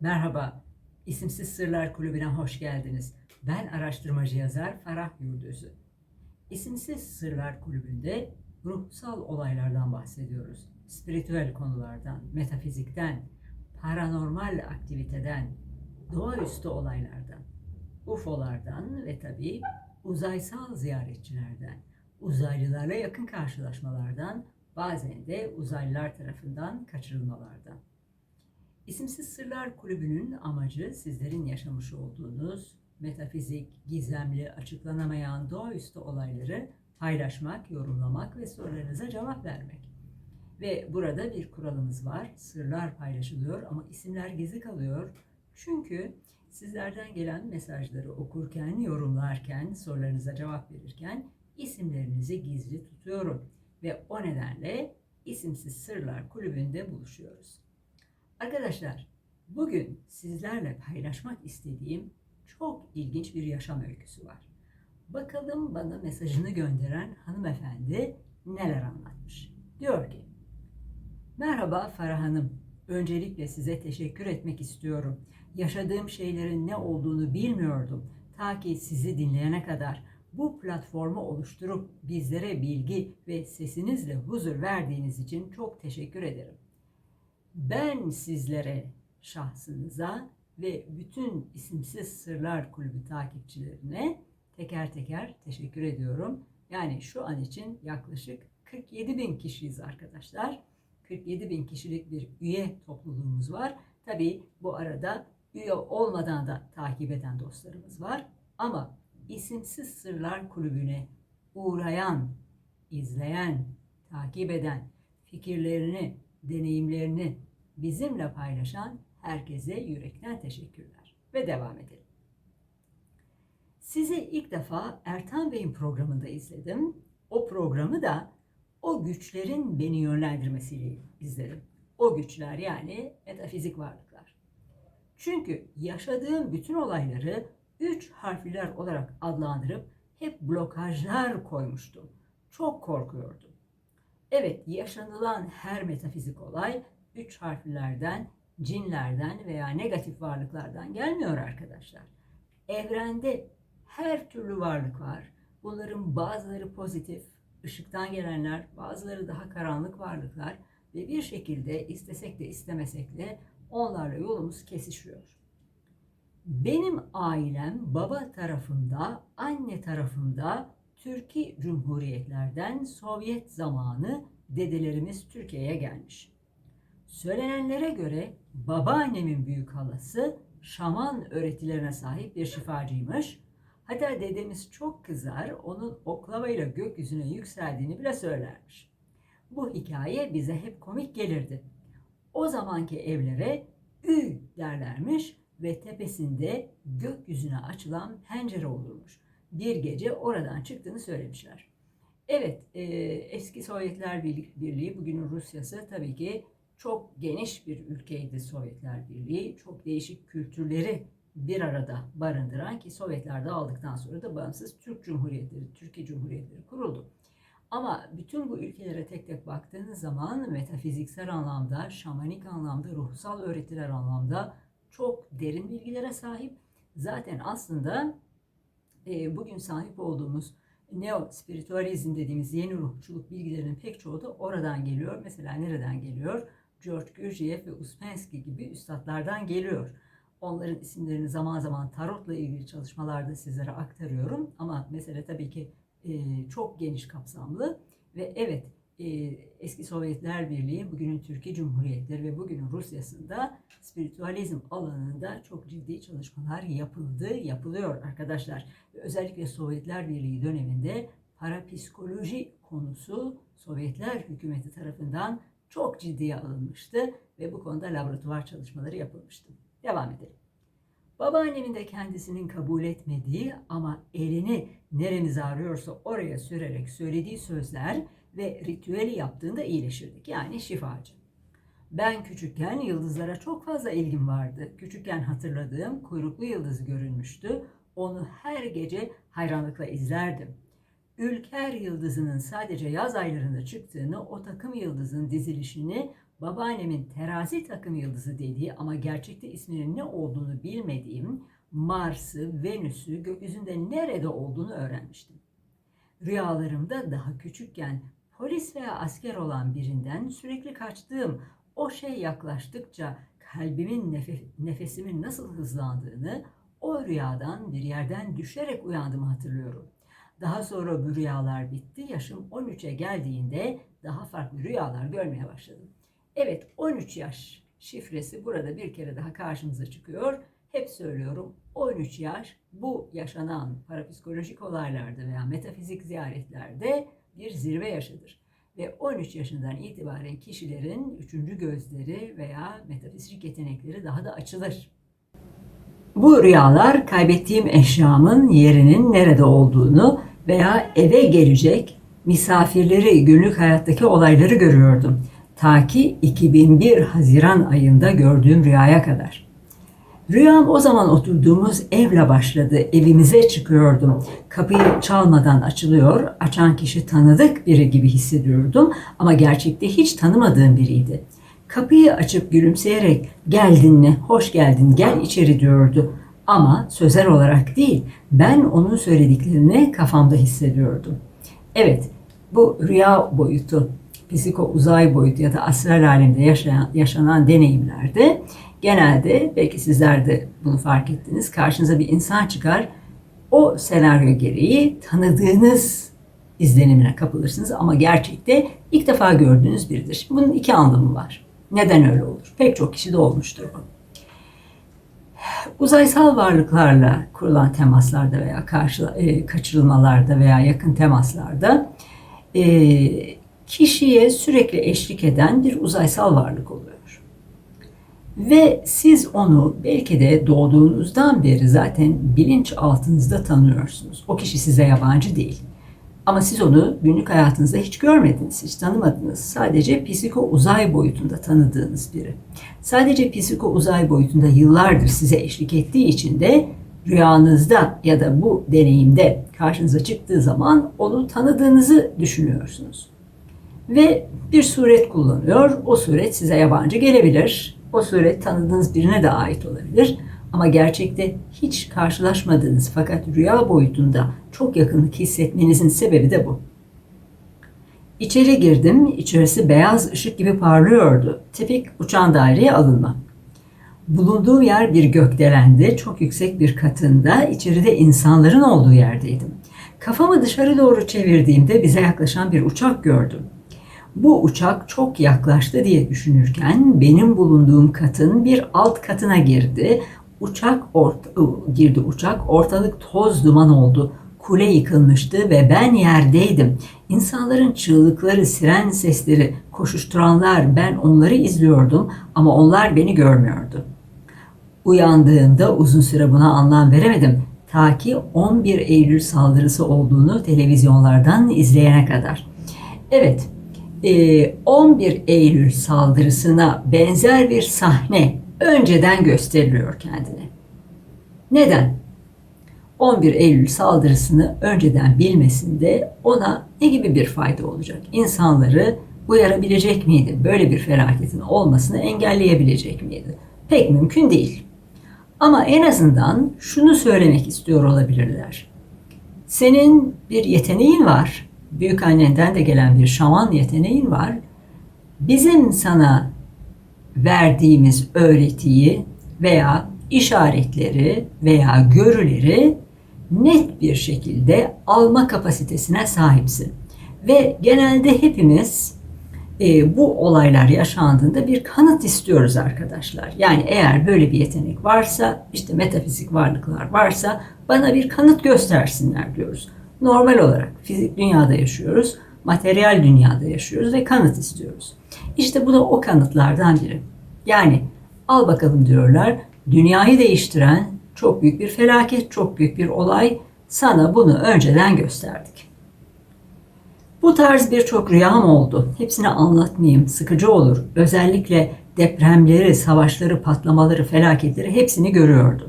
Merhaba, İsimsiz Sırlar Kulübü'ne hoş geldiniz. Ben araştırmacı yazar Farah Yurdözü. İsimsiz Sırlar Kulübü'nde ruhsal olaylardan bahsediyoruz. Spiritüel konulardan, metafizikten, paranormal aktiviteden, doğaüstü olaylardan, UFO'lardan ve tabii uzaysal ziyaretçilerden, uzaylılarla yakın karşılaşmalardan, bazen de uzaylılar tarafından kaçırılmalardan. İsimsiz Sırlar Kulübü'nün amacı sizlerin yaşamış olduğunuz metafizik, gizemli, açıklanamayan doğaüstü olayları paylaşmak, yorumlamak ve sorularınıza cevap vermek. Ve burada bir kuralımız var. Sırlar paylaşılıyor ama isimler gizli kalıyor. Çünkü sizlerden gelen mesajları okurken, yorumlarken, sorularınıza cevap verirken isimlerinizi gizli tutuyorum. Ve o nedenle İsimsiz Sırlar Kulübü'nde buluşuyoruz. Arkadaşlar, bugün sizlerle paylaşmak istediğim çok ilginç bir yaşam öyküsü var. Bakalım bana mesajını gönderen hanımefendi neler anlatmış. Diyor ki, Merhaba Farah Hanım. Öncelikle size teşekkür etmek istiyorum. Yaşadığım şeylerin ne olduğunu bilmiyordum. Ta ki sizi dinleyene kadar bu platformu oluşturup bizlere bilgi ve sesinizle huzur verdiğiniz için çok teşekkür ederim. Ben sizlere, şahsınıza ve bütün isimsiz Sırlar Kulübü takipçilerine teker teker teşekkür ediyorum. Yani şu an için yaklaşık 47 bin kişiyiz arkadaşlar. 47 bin kişilik bir üye topluluğumuz var. Tabii bu arada üye olmadan da takip eden dostlarımız var. Ama isimsiz Sırlar Kulübü'ne uğrayan, izleyen, takip eden, fikirlerini, deneyimlerini bizimle paylaşan herkese yürekten teşekkürler. Ve devam edelim. Sizi ilk defa Ertan Bey'in programında izledim. O programı da o güçlerin beni yönlendirmesiyle izledim. O güçler yani metafizik varlıklar. Çünkü yaşadığım bütün olayları üç harfler olarak adlandırıp hep blokajlar koymuştum. Çok korkuyordum. Evet, yaşanılan her metafizik olay üç harflerden, cinlerden veya negatif varlıklardan gelmiyor arkadaşlar. Evrende her türlü varlık var. Bunların bazıları pozitif, ışıktan gelenler, bazıları daha karanlık varlıklar ve bir şekilde istesek de istemesek de onlarla yolumuz kesişiyor. Benim ailem baba tarafımda, anne tarafımda Türkiye Cumhuriyetlerden Sovyet zamanı dedelerimiz Türkiye'ye gelmiş. Söylenenlere göre babaannemin büyük halası şaman öğretilerine sahip bir şifacıymış. Hatta dedemiz çok kızar, onun oklavayla gökyüzüne yükseldiğini bile söylermiş. Bu hikaye bize hep komik gelirdi. O zamanki evlere ü derlermiş ve tepesinde gökyüzüne açılan pencere olurmuş. Bir gece oradan çıktığını söylemişler. Evet, e, eski Sovyetler Birliği, bugünün Rusyası tabii ki çok geniş bir ülkeydi Sovyetler Birliği. Çok değişik kültürleri bir arada barındıran ki Sovyetler dağıldıktan sonra da bağımsız Türk Cumhuriyetleri, Türkiye Cumhuriyetleri kuruldu. Ama bütün bu ülkelere tek tek baktığınız zaman metafiziksel anlamda, şamanik anlamda, ruhsal öğretiler anlamda çok derin bilgilere sahip. Zaten aslında e, bugün sahip olduğumuz neo spiritualizm dediğimiz yeni ruhçuluk bilgilerinin pek çoğu da oradan geliyor. Mesela nereden geliyor? George Gurdjieff ve Uspensky gibi üstadlardan geliyor. Onların isimlerini zaman zaman tarotla ilgili çalışmalarda sizlere aktarıyorum. Ama mesele tabii ki e, çok geniş kapsamlı. Ve evet e, eski Sovyetler Birliği, bugünün Türkiye Cumhuriyetleri ve bugünün Rusya'sında spiritüalizm alanında çok ciddi çalışmalar yapıldı, yapılıyor arkadaşlar. Özellikle Sovyetler Birliği döneminde parapsikoloji konusu Sovyetler hükümeti tarafından çok ciddiye alınmıştı ve bu konuda laboratuvar çalışmaları yapılmıştı. Devam edelim. Babaannemin de kendisinin kabul etmediği ama elini nereniz ağrıyorsa oraya sürerek söylediği sözler ve ritüeli yaptığında iyileşirdik. Yani şifacı. Ben küçükken yıldızlara çok fazla ilgim vardı. Küçükken hatırladığım kuyruklu yıldız görünmüştü. Onu her gece hayranlıkla izlerdim. Ülker yıldızının sadece yaz aylarında çıktığını, o takım yıldızın dizilişini babaannemin terazi takım yıldızı dediği ama gerçekte isminin ne olduğunu bilmediğim Mars'ı, Venüs'ü gökyüzünde nerede olduğunu öğrenmiştim. Rüyalarımda daha küçükken polis veya asker olan birinden sürekli kaçtığım o şey yaklaştıkça kalbimin nefe, nefesimin nasıl hızlandığını o rüyadan bir yerden düşerek uyandığımı hatırlıyorum. Daha sonra bu rüyalar bitti. Yaşım 13'e geldiğinde daha farklı rüyalar görmeye başladım. Evet 13 yaş şifresi burada bir kere daha karşımıza çıkıyor. Hep söylüyorum 13 yaş bu yaşanan parapsikolojik olaylarda veya metafizik ziyaretlerde bir zirve yaşıdır. Ve 13 yaşından itibaren kişilerin üçüncü gözleri veya metafizik yetenekleri daha da açılır. Bu rüyalar kaybettiğim eşyamın yerinin nerede olduğunu veya eve gelecek misafirleri günlük hayattaki olayları görüyordum. Ta ki 2001 Haziran ayında gördüğüm rüyaya kadar. Rüyam o zaman oturduğumuz evle başladı. Evimize çıkıyordum. Kapıyı çalmadan açılıyor. Açan kişi tanıdık biri gibi hissediyordum ama gerçekte hiç tanımadığım biriydi. Kapıyı açıp gülümseyerek geldin mi, hoş geldin, gel içeri diyordu. Ama sözel olarak değil, ben onun söylediklerini kafamda hissediyordum. Evet, bu rüya boyutu, psiko uzay boyutu ya da astral alemde yaşayan, yaşanan deneyimlerde genelde belki sizler de bunu fark ettiniz. Karşınıza bir insan çıkar. O senaryo gereği tanıdığınız izlenimine kapılırsınız ama gerçekte ilk defa gördüğünüz biridir. Bunun iki anlamı var. Neden öyle olur? Pek çok kişi de olmuştur bu. Uzaysal varlıklarla kurulan temaslarda veya karşı, e, kaçırılmalarda veya yakın temaslarda e, kişiye sürekli eşlik eden bir uzaysal varlık oluyor. Ve siz onu belki de doğduğunuzdan beri zaten bilinç altınızda tanıyorsunuz. O kişi size yabancı değil. Ama siz onu günlük hayatınızda hiç görmediniz, hiç tanımadınız. Sadece psiko uzay boyutunda tanıdığınız biri. Sadece psiko uzay boyutunda yıllardır size eşlik ettiği için de rüyanızda ya da bu deneyimde karşınıza çıktığı zaman onu tanıdığınızı düşünüyorsunuz. Ve bir suret kullanıyor. O suret size yabancı gelebilir. O suret tanıdığınız birine de ait olabilir. Ama gerçekte hiç karşılaşmadığınız fakat rüya boyutunda çok yakınlık hissetmenizin sebebi de bu. İçeri girdim, içerisi beyaz ışık gibi parlıyordu. Tipik uçan daireye alınma. Bulunduğum yer bir gökdelendi, çok yüksek bir katında, içeride insanların olduğu yerdeydim. Kafamı dışarı doğru çevirdiğimde bize yaklaşan bir uçak gördüm. Bu uçak çok yaklaştı diye düşünürken benim bulunduğum katın bir alt katına girdi. Uçak ort girdi uçak. Ortalık toz duman oldu. Kule yıkılmıştı ve ben yerdeydim. İnsanların çığlıkları, siren sesleri, koşuşturanlar ben onları izliyordum ama onlar beni görmüyordu. Uyandığımda uzun süre buna anlam veremedim. Ta ki 11 Eylül saldırısı olduğunu televizyonlardan izleyene kadar. Evet, 11 Eylül saldırısına benzer bir sahne önceden gösteriliyor kendine. Neden? 11 Eylül saldırısını önceden bilmesinde ona ne gibi bir fayda olacak? İnsanları uyarabilecek miydi? Böyle bir felaketin olmasını engelleyebilecek miydi? Pek mümkün değil. Ama en azından şunu söylemek istiyor olabilirler. Senin bir yeteneğin var. Büyük annenden de gelen bir şaman yeteneğin var. Bizim sana verdiğimiz öğretiyi veya işaretleri veya görüleri net bir şekilde alma kapasitesine sahipsin. Ve genelde hepimiz e, bu olaylar yaşandığında bir kanıt istiyoruz arkadaşlar. Yani eğer böyle bir yetenek varsa, işte metafizik varlıklar varsa bana bir kanıt göstersinler diyoruz. Normal olarak fizik dünyada yaşıyoruz, materyal dünyada yaşıyoruz ve kanıt istiyoruz. İşte bu da o kanıtlardan biri. Yani al bakalım diyorlar, dünyayı değiştiren çok büyük bir felaket, çok büyük bir olay. Sana bunu önceden gösterdik. Bu tarz birçok rüyam oldu. Hepsini anlatmayayım, sıkıcı olur. Özellikle depremleri, savaşları, patlamaları, felaketleri hepsini görüyordum.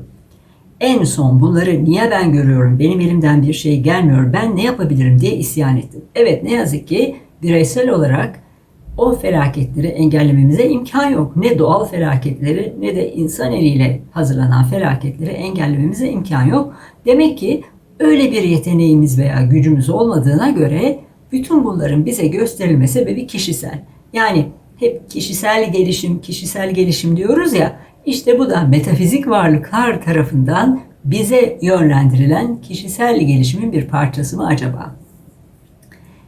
En son bunları niye ben görüyorum, benim elimden bir şey gelmiyor, ben ne yapabilirim diye isyan ettim. Evet ne yazık ki bireysel olarak o felaketleri engellememize imkan yok. Ne doğal felaketleri ne de insan eliyle hazırlanan felaketleri engellememize imkan yok. Demek ki öyle bir yeteneğimiz veya gücümüz olmadığına göre bütün bunların bize gösterilme sebebi kişisel. Yani hep kişisel gelişim, kişisel gelişim diyoruz ya. İşte bu da metafizik varlıklar tarafından bize yönlendirilen kişisel gelişimin bir parçası mı acaba?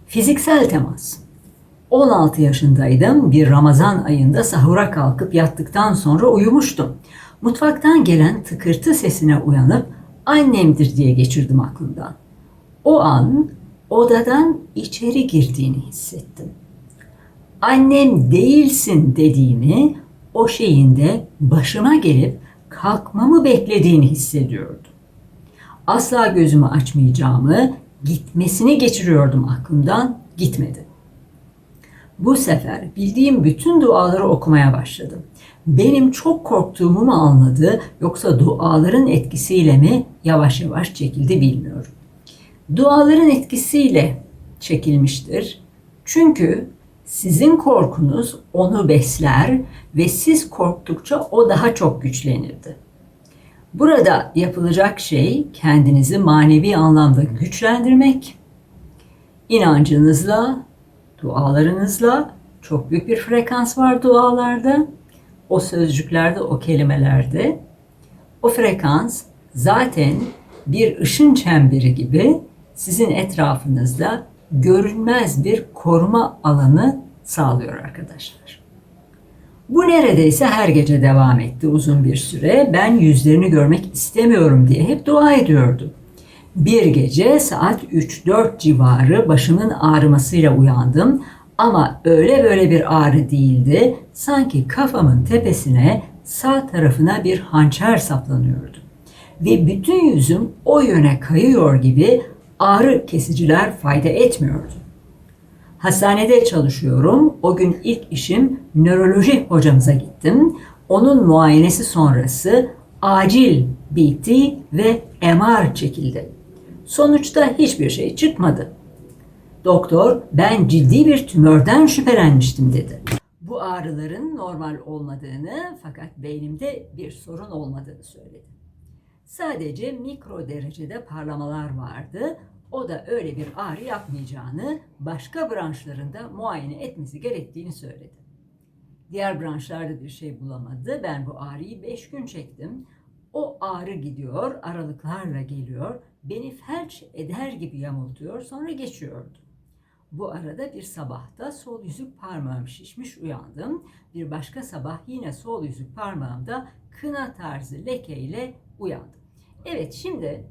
Fiziksel temas. 16 yaşındaydım. Bir Ramazan ayında sahura kalkıp yattıktan sonra uyumuştum. Mutfaktan gelen tıkırtı sesine uyanıp annemdir diye geçirdim aklımdan. O an odadan içeri girdiğini hissettim. Annem değilsin dediğimi o şeyin de başıma gelip kalkmamı beklediğini hissediyordum. Asla gözümü açmayacağımı, gitmesini geçiriyordum aklımdan, gitmedi. Bu sefer bildiğim bütün duaları okumaya başladım. Benim çok korktuğumu mu anladı yoksa duaların etkisiyle mi yavaş yavaş çekildi bilmiyorum. Duaların etkisiyle çekilmiştir. Çünkü sizin korkunuz onu besler ve siz korktukça o daha çok güçlenirdi. Burada yapılacak şey kendinizi manevi anlamda güçlendirmek, inancınızla, dualarınızla, çok büyük bir frekans var dualarda, o sözcüklerde, o kelimelerde. O frekans zaten bir ışın çemberi gibi sizin etrafınızda görünmez bir koruma alanı sağlıyor arkadaşlar. Bu neredeyse her gece devam etti uzun bir süre. Ben yüzlerini görmek istemiyorum diye hep dua ediyordum. Bir gece saat 3-4 civarı başımın ağrımasıyla uyandım ama öyle böyle bir ağrı değildi. Sanki kafamın tepesine sağ tarafına bir hançer saplanıyordu. Ve bütün yüzüm o yöne kayıyor gibi ağrı kesiciler fayda etmiyordu. Hastanede çalışıyorum. O gün ilk işim nöroloji hocamıza gittim. Onun muayenesi sonrası acil BT ve MR çekildi. Sonuçta hiçbir şey çıkmadı. Doktor ben ciddi bir tümörden şüphelenmiştim dedi. Bu ağrıların normal olmadığını fakat beynimde bir sorun olmadığını söyledi. Sadece mikro derecede parlamalar vardı. O da öyle bir ağrı yapmayacağını, başka branşlarında muayene etmesi gerektiğini söyledi. Diğer branşlarda bir şey bulamadı. Ben bu ağrıyı 5 gün çektim. O ağrı gidiyor, aralıklarla geliyor. Beni felç eder gibi yamultuyor, sonra geçiyordu. Bu arada bir sabahta sol yüzük parmağım şişmiş uyandım. Bir başka sabah yine sol yüzük parmağımda kına tarzı lekeyle uyandım. Evet şimdi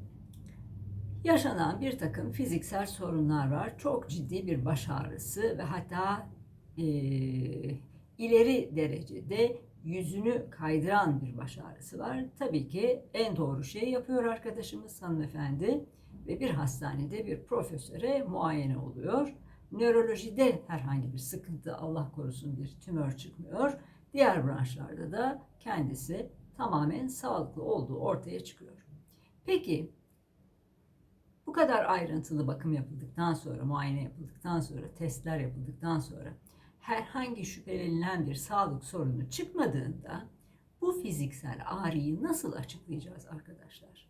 yaşanan bir takım fiziksel sorunlar var. Çok ciddi bir baş ağrısı ve hatta e, ileri derecede yüzünü kaydıran bir baş ağrısı var. Tabii ki en doğru şey yapıyor arkadaşımız hanımefendi ve bir hastanede bir profesöre muayene oluyor. Nörolojide herhangi bir sıkıntı Allah korusun bir tümör çıkmıyor. Diğer branşlarda da kendisi tamamen sağlıklı olduğu ortaya çıkıyor. Peki bu kadar ayrıntılı bakım yapıldıktan sonra, muayene yapıldıktan sonra, testler yapıldıktan sonra herhangi şüphelenilen bir sağlık sorunu çıkmadığında bu fiziksel ağrıyı nasıl açıklayacağız arkadaşlar?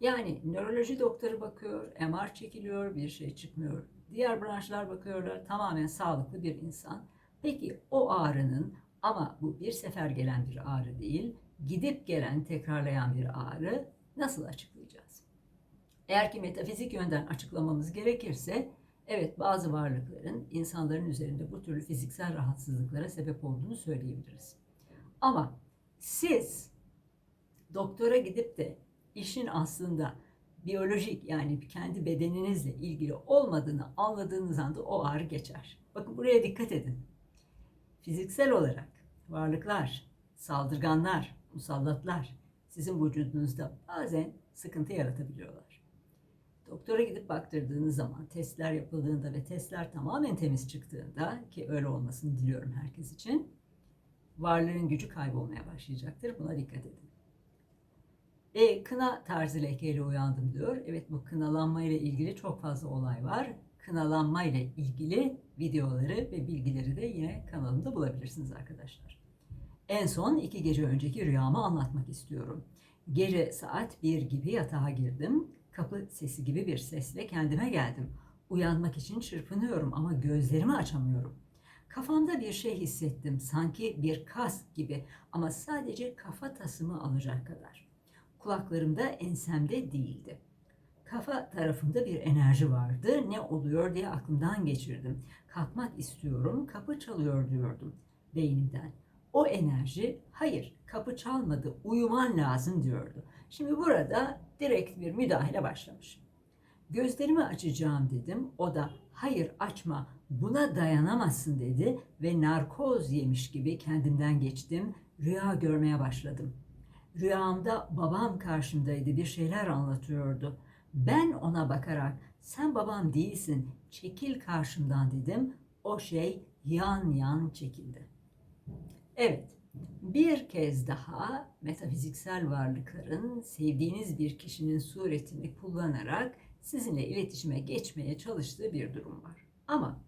Yani nöroloji doktoru bakıyor, MR çekiliyor, bir şey çıkmıyor. Diğer branşlar bakıyorlar, tamamen sağlıklı bir insan. Peki o ağrının ama bu bir sefer gelen bir ağrı değil, gidip gelen, tekrarlayan bir ağrı nasıl açıklayacağız? Eğer ki metafizik yönden açıklamamız gerekirse, evet bazı varlıkların insanların üzerinde bu türlü fiziksel rahatsızlıklara sebep olduğunu söyleyebiliriz. Ama siz doktora gidip de işin aslında biyolojik yani kendi bedeninizle ilgili olmadığını anladığınız anda o ağrı geçer. Bakın buraya dikkat edin. Fiziksel olarak varlıklar, saldırganlar, musallatlar sizin vücudunuzda bazen sıkıntı yaratabiliyorlar. Doktora gidip baktırdığınız zaman, testler yapıldığında ve testler tamamen temiz çıktığında ki öyle olmasını diliyorum herkes için, varlığın gücü kaybolmaya başlayacaktır. Buna dikkat edin. E, kına tarzı lekeyle uyandım diyor. Evet bu kınalanma ile ilgili çok fazla olay var. kınalanma ile ilgili videoları ve bilgileri de yine kanalımda bulabilirsiniz arkadaşlar. En son iki gece önceki rüyamı anlatmak istiyorum. Gece saat bir gibi yatağa girdim. Kapı sesi gibi bir sesle kendime geldim. Uyanmak için çırpınıyorum ama gözlerimi açamıyorum. Kafamda bir şey hissettim. Sanki bir kas gibi ama sadece kafa tasımı alacak kadar. Kulaklarımda ensemde değildi. Kafa tarafımda bir enerji vardı. Ne oluyor diye aklımdan geçirdim. Kalkmak istiyorum, kapı çalıyor diyordum beynimden. O enerji hayır kapı çalmadı uyuman lazım diyordu. Şimdi burada direkt bir müdahale başlamış. Gözlerimi açacağım dedim. O da hayır açma buna dayanamazsın dedi ve narkoz yemiş gibi kendimden geçtim. Rüya görmeye başladım. Rüyamda babam karşımdaydı bir şeyler anlatıyordu. Ben ona bakarak sen babam değilsin çekil karşımdan dedim. O şey yan yan çekildi. Evet, bir kez daha metafiziksel varlıkların sevdiğiniz bir kişinin suretini kullanarak sizinle iletişime geçmeye çalıştığı bir durum var. Ama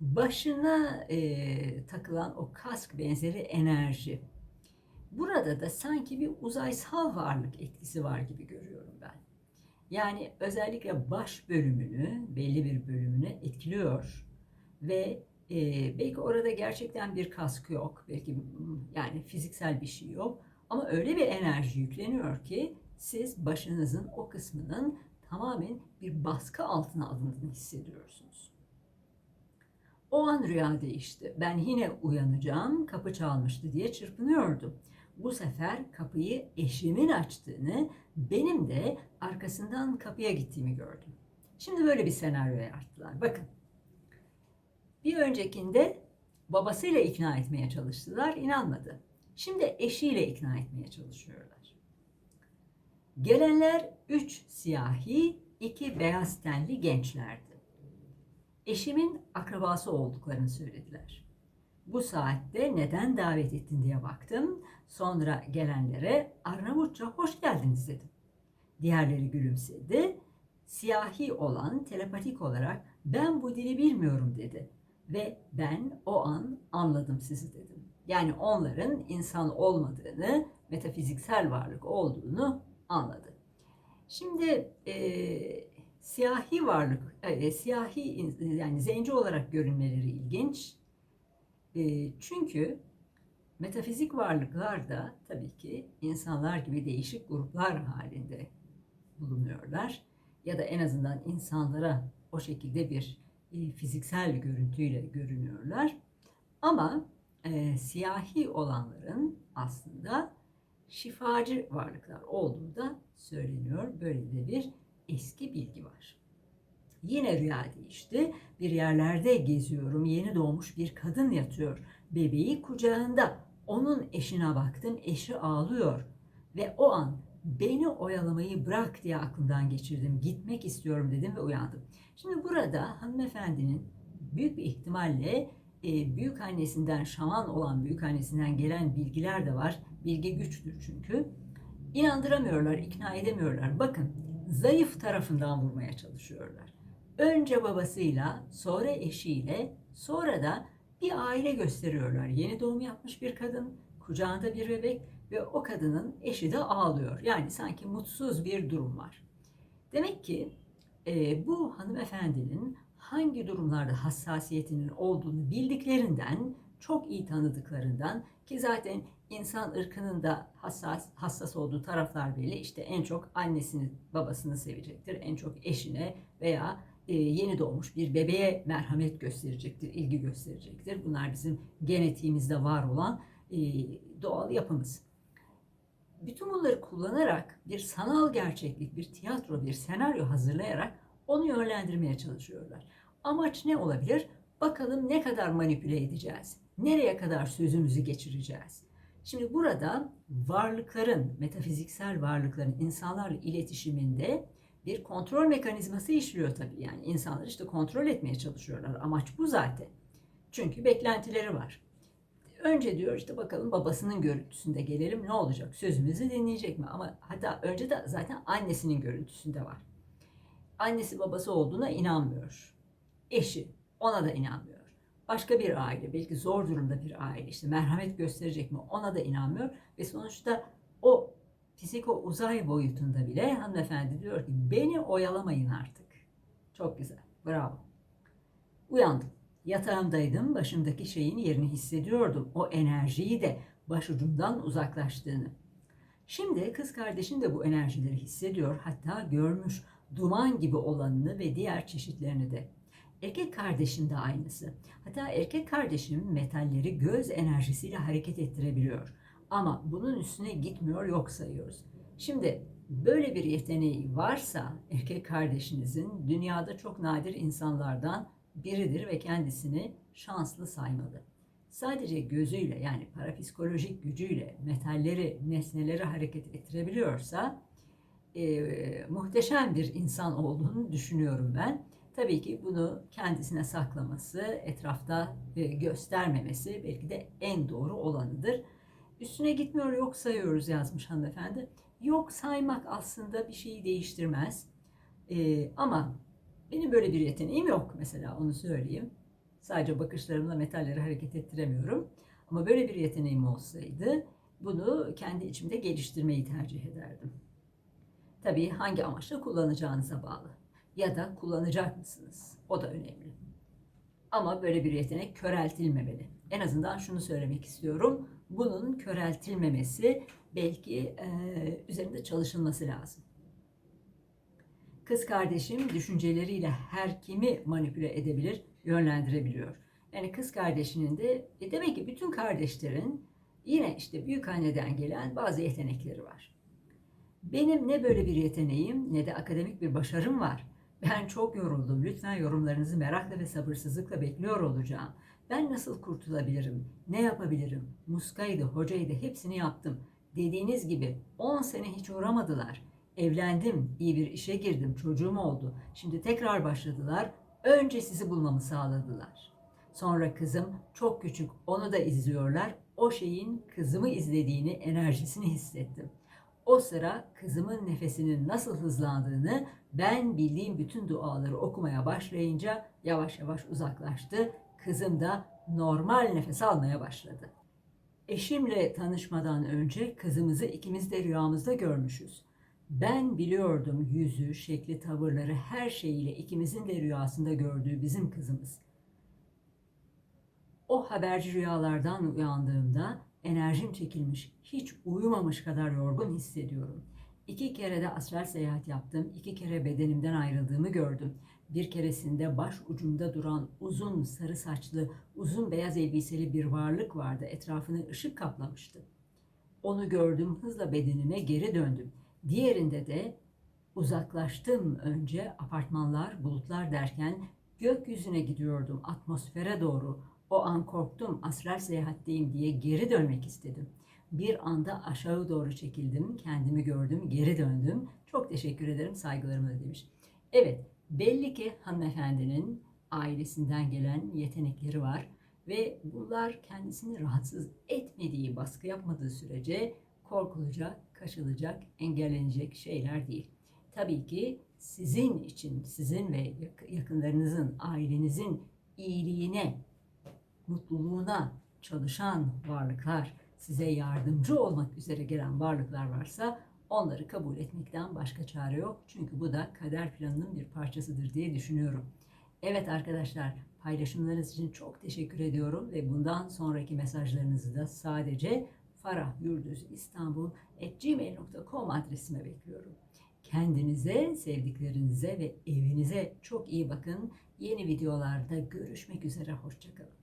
başına e, takılan o kask benzeri enerji, burada da sanki bir uzaysal varlık etkisi var gibi görüyorum ben. Yani özellikle baş bölümünü, belli bir bölümünü etkiliyor ve e, belki orada gerçekten bir kaskı yok, belki yani fiziksel bir şey yok ama öyle bir enerji yükleniyor ki siz başınızın o kısmının tamamen bir baskı altına alındığını hissediyorsunuz. O an rüya değişti. Ben yine uyanacağım, kapı çalmıştı diye çırpınıyordum. Bu sefer kapıyı eşimin açtığını, benim de arkasından kapıya gittiğimi gördüm. Şimdi böyle bir senaryo yarattılar. Bakın. Bir öncekinde babasıyla ikna etmeye çalıştılar, inanmadı. Şimdi eşiyle ikna etmeye çalışıyorlar. Gelenler üç siyahi, iki beyaz tenli gençlerdi. Eşimin akrabası olduklarını söylediler. Bu saatte neden davet ettin diye baktım. Sonra gelenlere Arnavutça hoş geldiniz dedim. Diğerleri gülümsedi. Siyahi olan telepatik olarak ben bu dili bilmiyorum dedi. Ve ben o an anladım sizi dedim. Yani onların insan olmadığını, metafiziksel varlık olduğunu anladı. Şimdi e, siyahi varlık, e, siyahi yani zenci olarak görünmeleri ilginç. E, çünkü metafizik varlıklar da tabii ki insanlar gibi değişik gruplar halinde bulunuyorlar. Ya da en azından insanlara o şekilde bir e, fiziksel görüntüyle görünüyorlar. Ama e, siyahi olanların aslında şifacı varlıklar olduğu da söyleniyor. Böyle de bir eski bilgi var. Yine rüya değişti. Bir yerlerde geziyorum. Yeni doğmuş bir kadın yatıyor. Bebeği kucağında. Onun eşine baktım. Eşi ağlıyor. Ve o an beni oyalamayı bırak diye aklımdan geçirdim. Gitmek istiyorum dedim ve uyandım. Şimdi burada hanımefendinin büyük bir ihtimalle e, büyük annesinden şaman olan büyük annesinden gelen bilgiler de var. Bilgi güçtür çünkü. İnandıramıyorlar, ikna edemiyorlar. Bakın zayıf tarafından vurmaya çalışıyorlar. Önce babasıyla, sonra eşiyle, sonra da bir aile gösteriyorlar. Yeni doğum yapmış bir kadın, kucağında bir bebek ve o kadının eşi de ağlıyor. Yani sanki mutsuz bir durum var. Demek ki e, bu hanımefendinin hangi durumlarda hassasiyetinin olduğunu bildiklerinden, çok iyi tanıdıklarından ki zaten insan ırkının da hassas hassas olduğu taraflar belli. İşte en çok annesini, babasını sevecektir, en çok eşine veya e, yeni doğmuş bir bebeğe merhamet gösterecektir, ilgi gösterecektir. Bunlar bizim genetiğimizde var olan e, doğal yapımız. Bütün bunları kullanarak bir sanal gerçeklik, bir tiyatro, bir senaryo hazırlayarak onu yönlendirmeye çalışıyorlar. Amaç ne olabilir? Bakalım ne kadar manipüle edeceğiz? Nereye kadar sözümüzü geçireceğiz? Şimdi burada varlıkların, metafiziksel varlıkların insanlarla iletişiminde bir kontrol mekanizması işliyor tabii. Yani insanlar işte kontrol etmeye çalışıyorlar. Amaç bu zaten. Çünkü beklentileri var. Önce diyor işte bakalım babasının görüntüsünde gelelim ne olacak? Sözümüzü dinleyecek mi? Ama hatta önce de zaten annesinin görüntüsünde var. Annesi babası olduğuna inanmıyor. eşi ona da inanmıyor. Başka bir aile, belki zor durumda bir aile işte merhamet gösterecek mi ona da inanmıyor. Ve sonuçta o fiziko uzay boyutunda bile hanımefendi diyor ki beni oyalamayın artık. Çok güzel, bravo. Uyandım. Yatağımdaydım, başımdaki şeyin yerini hissediyordum. O enerjiyi de başucumdan uzaklaştığını. Şimdi kız kardeşin de bu enerjileri hissediyor, hatta görmüş duman gibi olanını ve diğer çeşitlerini de. Erkek kardeşim de aynısı. Hatta erkek kardeşim metalleri göz enerjisiyle hareket ettirebiliyor. Ama bunun üstüne gitmiyor, yok sayıyoruz. Şimdi böyle bir yeteneği varsa erkek kardeşinizin dünyada çok nadir insanlardan biridir ve kendisini şanslı saymalı. Sadece gözüyle yani parapsikolojik gücüyle metalleri, nesneleri hareket ettirebiliyorsa e, muhteşem bir insan olduğunu düşünüyorum ben. Tabii ki bunu kendisine saklaması, etrafta e, göstermemesi belki de en doğru olanıdır. Üstüne gitmiyor yok sayıyoruz yazmış hanımefendi. Yok saymak aslında bir şeyi değiştirmez. E, ama benim böyle bir yeteneğim yok mesela onu söyleyeyim. Sadece bakışlarımla metalleri hareket ettiremiyorum. Ama böyle bir yeteneğim olsaydı bunu kendi içimde geliştirmeyi tercih ederdim. Tabii hangi amaçla kullanacağınıza bağlı. Ya da kullanacak mısınız? O da önemli. Ama böyle bir yetenek köreltilmemeli. En azından şunu söylemek istiyorum. Bunun köreltilmemesi belki e, üzerinde çalışılması lazım. Kız kardeşim düşünceleriyle her kimi manipüle edebilir, yönlendirebiliyor. Yani kız kardeşinin de e demek ki bütün kardeşlerin yine işte büyük anneden gelen bazı yetenekleri var. Benim ne böyle bir yeteneğim ne de akademik bir başarım var. Ben çok yoruldum. Lütfen yorumlarınızı merakla ve sabırsızlıkla bekliyor olacağım. Ben nasıl kurtulabilirim? Ne yapabilirim? Muskaydı, hocaydı hepsini yaptım. Dediğiniz gibi 10 sene hiç uğramadılar. Evlendim, iyi bir işe girdim, çocuğum oldu. Şimdi tekrar başladılar. Önce sizi bulmamı sağladılar. Sonra kızım çok küçük, onu da izliyorlar. O şeyin kızımı izlediğini, enerjisini hissettim. O sıra kızımın nefesinin nasıl hızlandığını ben bildiğim bütün duaları okumaya başlayınca yavaş yavaş uzaklaştı. Kızım da normal nefes almaya başladı. Eşimle tanışmadan önce kızımızı ikimiz de rüyamızda görmüşüz. Ben biliyordum yüzü, şekli, tavırları her şeyiyle ikimizin de rüyasında gördüğü bizim kızımız. O haberci rüyalardan uyandığımda enerjim çekilmiş, hiç uyumamış kadar yorgun hissediyorum. İki kere de astral seyahat yaptım, iki kere bedenimden ayrıldığımı gördüm. Bir keresinde baş ucumda duran uzun sarı saçlı, uzun beyaz elbiseli bir varlık vardı. Etrafını ışık kaplamıştı. Onu gördüm, hızla bedenime geri döndüm. Diğerinde de uzaklaştım önce apartmanlar, bulutlar derken gökyüzüne gidiyordum, atmosfere doğru. O an korktum, astral seyahatteyim diye geri dönmek istedim. Bir anda aşağı doğru çekildim, kendimi gördüm, geri döndüm. Çok teşekkür ederim, saygılarımı ödemiş. Evet, belli ki hanımefendinin ailesinden gelen yetenekleri var ve bunlar kendisini rahatsız etmediği, baskı yapmadığı sürece korkulacak, kaçılacak, engellenecek şeyler değil. Tabii ki sizin için, sizin ve yakınlarınızın, ailenizin iyiliğine, mutluluğuna çalışan varlıklar, size yardımcı olmak üzere gelen varlıklar varsa onları kabul etmekten başka çare yok. Çünkü bu da kader planının bir parçasıdır diye düşünüyorum. Evet arkadaşlar paylaşımlarınız için çok teşekkür ediyorum ve bundan sonraki mesajlarınızı da sadece farahyurduzistanbul.gmail.com adresime bekliyorum. Kendinize, sevdiklerinize ve evinize çok iyi bakın. Yeni videolarda görüşmek üzere. Hoşçakalın.